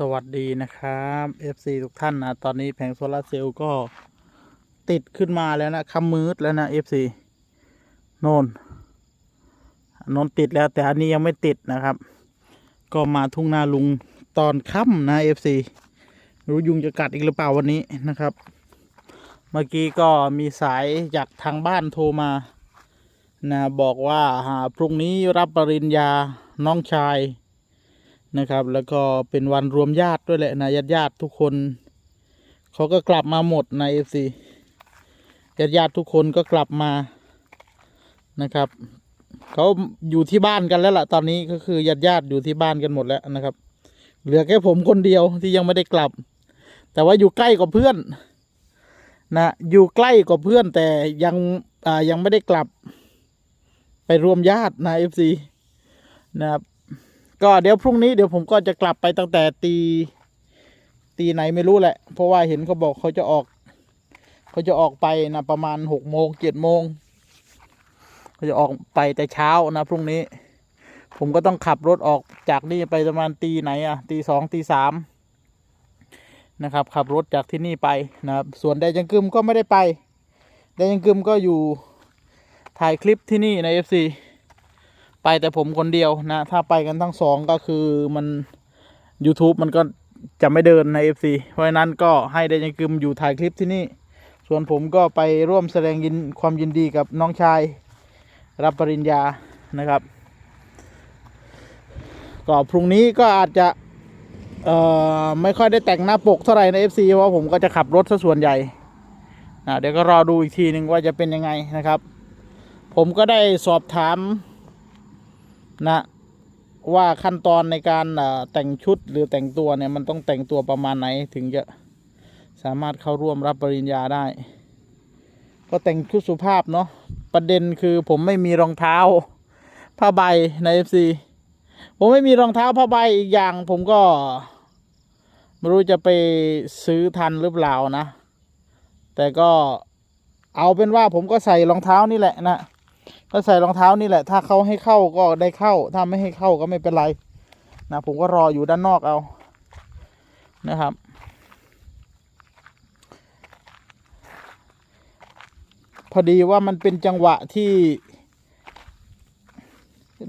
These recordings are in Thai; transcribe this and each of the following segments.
สวัสดีนะครับ FC ทุกท่านนะ ตอนนี้แผงโซลาร์เซลล์ก็ติดขึ้นมาแล้วนะคำมืดแล้วนะ FC โนนโนนติดแล้วแต่อันนี้ยังไม่ติดนะครับ ก็มาทุ่งนาลุงตอนค่ำนะ FC รู้ยุงจะกัดอีกหรือเปล่าวันนี้นะครับ เมื่อกี้ก็มีสายจากทางบ้านโทรมานะบอกว่าพรุ่งนี้รับปริญญาน้องชาย นะครับ แล้วก็เป็นวันรวมญาติด้วยแหละนะญาติญาติทุกคนเขาก็กลับมาหมดในเอฟซีญาติญาติทุกคนก็กลับมานะครับเขาอยู่ที่บ้านกันแล้วล่ะตอนนี้ก็คือญาติญาติอยู่ที่บ้านกันหมดแล้วนะครับ เหลือแค่ผมคนเดียวที่ยังไม่ได้กลับ แต่ว่าอยู่ใกล้กว่าเพื่อน นะอยู่ใกล้กว่าเพื่อนแต่ยังอ่ายังไม่ได้กลับ ไปรวมญาตินะเอฟซีนะครับ ก็เดี๋ยวพรุ่งนี้เดี๋ยวผมก็จะกลับไปตั้งแต่ตี ตีไหนไม่รู้แหละ เพราะว่าเห็นเขาบอกเขาจะออก เขาจะออกไปนะประมาณหกโมงเจ็ดโมงเขาจะออกไปแต่เช้านะพรุ่งนี้ ผมก็ต้องขับรถออกจากนี่ไปประมาณตีไหนอะตีสองตีสามนะครับ ขับรถจากที่นี่ไปนะครับ ส่วนแดจังกึมก็ไม่ได้ไปแดจังกึมก็อยู่ถ่ายคลิปที่นี่ใน FC ไปแต่ผมคนเดียวนะ ถ้าไปกันทั้งสองก็คือมัน YouTube มันก็จะไม่เดินใน FC เพราะฉะนั้นก็ให้ได้ยังกึมอยู่ถ่ายคลิปที่นี่ ส่วนผมก็ไปร่วมแสดงยินความยินดีกับน้องชาย รับปริญญานะครับ ก็พรุ่งนี้ก็อาจจะเอ่อไม่ค่อยได้แต่งหน้าปกเท่าไหร่ใน FC เพราะผมก็จะขับรถซะส่วนใหญ่นะเดี๋ยวก็รอดูอีกทีหนึ่งว่าจะเป็นยังไงนะครับ ผมก็ได้สอบถาม นะว่าขั้นตอนในการแต่งชุดหรือแต่งตัวเนี่ยมันต้องแต่งตัวประมาณไหนถึงจะสามารถเข้าร่วมรับปริญญาได้ ก็แต่งชุดสุภาพเนาะประเด็นคือผมไม่มีรองเท้าผ้าใบใน FC ผมไม่มีรองเท้าผ้าใบอีกอย่าง ผมก็ไม่รู้จะไปซื้อทันหรือเปล่านะ แต่ก็เอาเป็นว่าผมก็ใส่รองเท้านี่แหละนะ ก็ใส่รองเท้านี่แหละ ถ้าเขาให้เข้าก็ได้เข้า ถ้าไม่ให้เข้าก็ไม่เป็นไร นะผมก็รออยู่ด้านนอกเอา นะครับ พอดีว่ามันเป็นจังหวะที่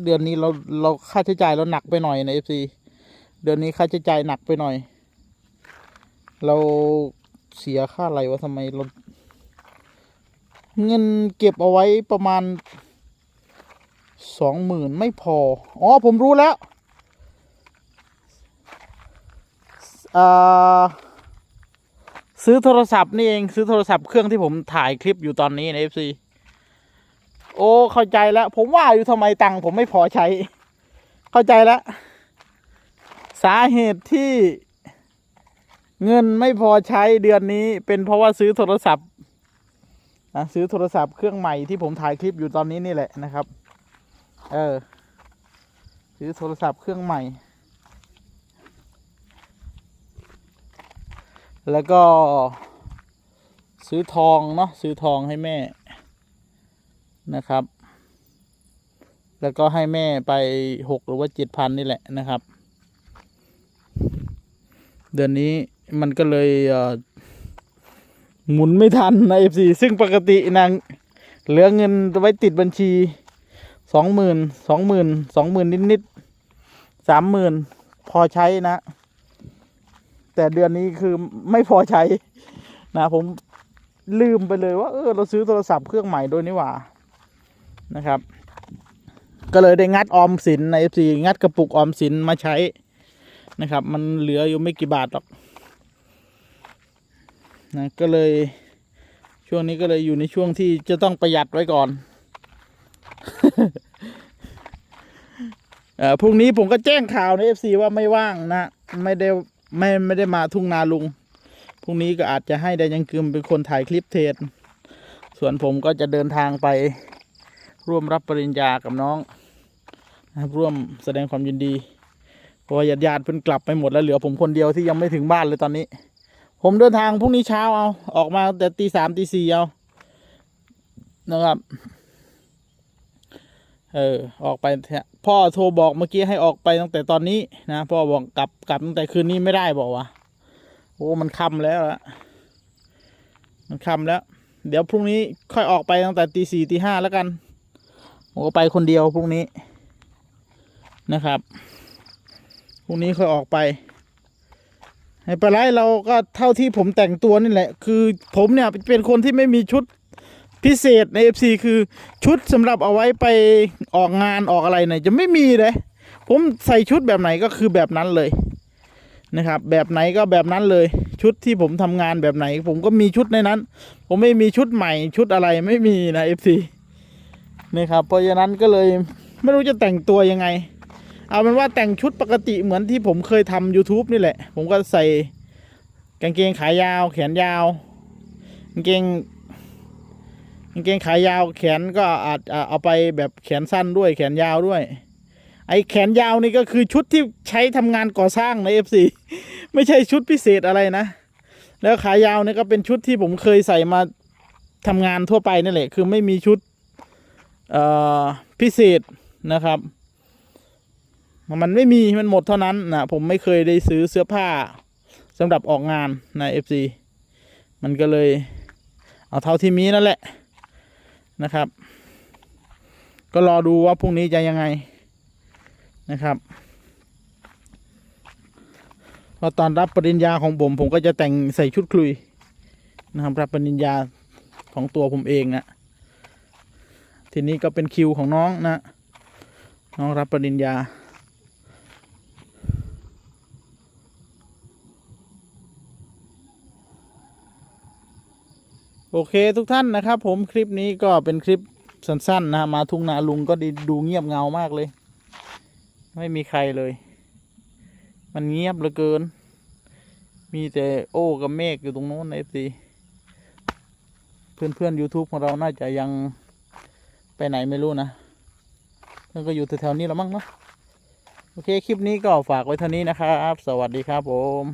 เดือนนี้เราเราค่าใช้จ่ายเราหนักไปหน่อยในเอฟซีเดือนนี้ค่าใช้จ่ายหนักไปหน่อย เราเสียค่าอะไรวะทำไมเรา เงินเก็บเอาไว้ประมาณสองหมื่นไม่พอ อ๋อ ผมรู้แล้วซื้อโทรศัพท์นี่เองซื้อโทรศัพท์เครื่องที่ผมถ่ายคลิปอยู่ตอนนี้ใน FC โอ้ เข้าใจแล้ว ผมว่าอยู่ทำไมตังค์ผมไม่พอใช้ เข้าใจแล้ว สาเหตุที่เงินไม่พอใช้เดือนนี้เป็นเพราะว่าซื้อโทรศัพท์ นะซื้อโทรศัพท์เครื่องใหม่ที่ผมถ่ายคลิปอยู่ตอนนี้นี่แหละนะครับ เออ ซื้อโทรศัพท์เครื่องใหม่ แล้วก็ ซื้อทองเนาะซื้อทองให้แม่นะครับ แล้วก็ให้แม่ไปหกหรือว่าเจ็ดพันนี่แหละนะครับ เดือนนี้มันก็เลยเอ่อ หมุนไม่ทันในเอฟซีซึ่งปกตินางเหลือเงินไว้ติดบัญชีสองหมื่นสองหมื่นสองหมื่นนิดนิดสามหมื่นพอใช้นะ แต่เดือนนี้คือไม่พอใช้นะผมลืมไปเลยว่าเออเราซื้อโทรศัพท์เครื่องใหม่ด้วยนี่หว่านะครับ ก็เลยได้งัดออมสินใน FC งัดกระปุกออมสินมาใช้นะครับ มันเหลืออยู่ไม่กี่บาทหรอก นะก็เลยช่วงนี้ก็เลยอยู่ในช่วงที่จะต้องประหยัดไว้ก่อนเออพรุ่งนี้ผมก็แจ้งข่าวในเอฟซีว่าไม่ว่างนะไม่ได้ไม่ไม่ได้มาทุ่งนาลุงพรุ่งนี้ก็อาจจะให้ได้ยังกึมเป็นคนถ่ายคลิปเทศส่วนผมก็จะเดินทางไปร่วมรับปริญญากับน้องนะครับร่วมแสดงความยินดีเพราะญาติญาติเพิ่นกลับไปหมดแล้วเหลือผมคนเดียวที่ยังไม่ถึงบ้านเลยตอนนี้ ผมเดินทางพรุ่งนี้เช้าเอา ออกมาแต่ตีสามตีสี่เอา นะครับ เออ ออกไปพ่อโทรบอกเมื่อกี้ให้ออกไปตั้งแต่ตอนนี้นะพ่อบอกกลับกลับตั้งแต่คืนนี้ไม่ได้บอกว่าโอ้มันค่ำแล้วละมันค่ำแล้ว เดี๋ยวพรุ่งนี้ค่อยออกไปตั้งแต่ตีสี่ตีห้าแล้วกันผมก็ไปคนเดียวพรุ่งนี้นะครับ พรุ่งนี้ค่อยออกไป ไม่เป็นไรเราก็เท่าที่ผมแต่งตัวนี่แหละ คือผมเนี่ยเป็นคนที่ไม่มีชุดพิเศษใน FC คือชุดสำหรับเอาไว้ไปออกงานออกอะไรเนี่ยจะไม่มีเลยผมใส่ชุดแบบไหนก็คือแบบนั้นเลยนะครับ แบบไหนก็แบบนั้นเลย ชุดที่ผมทำงานแบบไหน ผมก็มีชุดในนั้น ผมไม่มีชุดใหม่ชุดอะไรไม่มีนะ FC นะครับเพราะฉะนั้นก็เลยไม่รู้จะแต่งตัวยังไง เอาเป็นว่าแต่งชุดปกติเหมือนที่ผมเคยทำ YouTube นี่แหละ ผมก็ใส่กางเกงขายาว แขนยาวกางเกงกางเกงขายาว แขนก็อาจเอาไปแบบแขนสั้นด้วย แขนยาวด้วย ไอ้แขนยาวนี่ก็คือชุดที่ใช้ทำงานก่อสร้างใน FC ไม่ใช่ชุดพิเศษอะไรนะ แล้วขายาวนี่ก็เป็นชุดที่ผมเคยใส่มาทำงานทั่วไปนั่นแหละ คือไม่มีชุดพิเศษนะครับ มันไม่มีมันหมดเท่านั้นนะผมไม่เคยได้ซื้อเสื้อผ้าสำหรับออกงานใน FC มันก็เลยเอาเท่าที่มีนั่นแหละนะครับ ก็รอดูว่าพรุ่งนี้จะยังไงนะครับพอตอนรับปริญญาของผมผมก็จะแต่งใส่ชุดคลุยนะครับรับปริญญาของตัวผมเองนะทีนี้ก็เป็นคิวของน้องนะ น้องรับปริญญา โอเคทุกท่านนะครับ ผมคลิปนี้ก็เป็นคลิปสั้นๆนะมาทุ่งนาลุงก็ดีดูเงียบเงามากเลย ไม่มีใครเลย มันเงียบเหลือเกิน มีแต่โอ้กับเมฆอยู่ตรงโน้นเอฟซีเพื่อนๆ YouTube ของเราน่าจะยังไปไหนไม่รู้นะเพื่อนก็อยู่แถวๆนี้แล้วมั้งเนาะโอเค คลิปนี้ก็ฝากไว้เท่านี้นะครับ สวัสดีครับผม